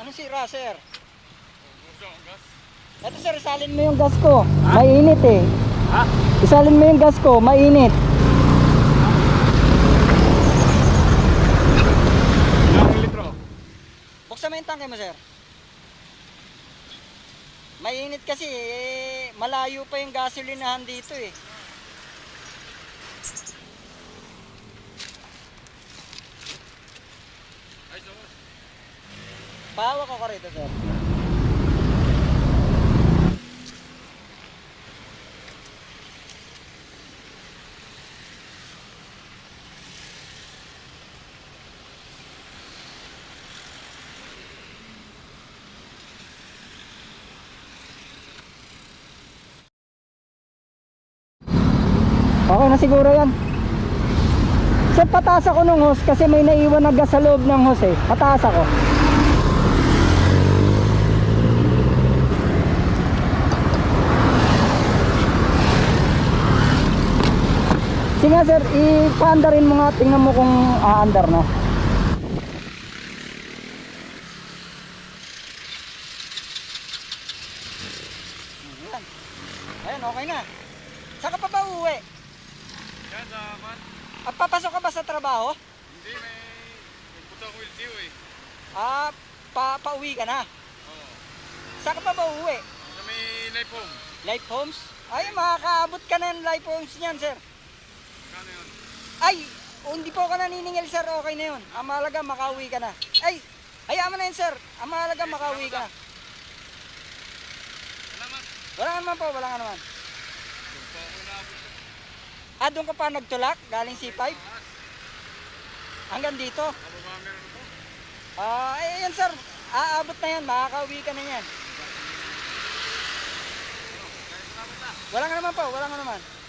Anong sira, sir? Ito sir, isalin mo yung gas ko. Mainit eh. Ha? Isalin mo yung gas ko, mainit. Ilang litro? Buksan mo yung tangke mo, sir. Mainit kasi eh, malayo pa yung gasolinahan dito eh. Pahawak ako rito, sir. Okay na siguro yan. Sir, pataas ako nung hose kasi may naiwan na gas sa loob ng hose eh. Pataas ako. Sige nga sir, ipaandarin mo nga, tingnan mo kung aandar na. Ayan. Ayan, okay na. Saan ka pa ba uuwi? Yan sa man. At papasok ka ba sa trabaho? Hindi, may... Puta ko LTO eh. Ah, pa pauwi ka na. Oo. Saan ka pa ba uuwi? Sa may life home. Life Homes? Ay, makakaabot ka na ng Life Homes niyan, sir. Kano yun? Ay, oh, hindi po ka naniningil, sir. Okay na yun. Ang mahalaga, makauwi ka na. Ay, hayaan mo na yun, sir. Ang mahalaga, makauwi ka na. Salamat. Wala naman po, wala naman. Doon pa ako naabot. Ah, doon ka pa nagtulak, galing C5? Hanggang dito? Ah, eh, yan, sir. Aabot na yan, makakauwi ka na yan. Wala nga naman po, wala nga naman.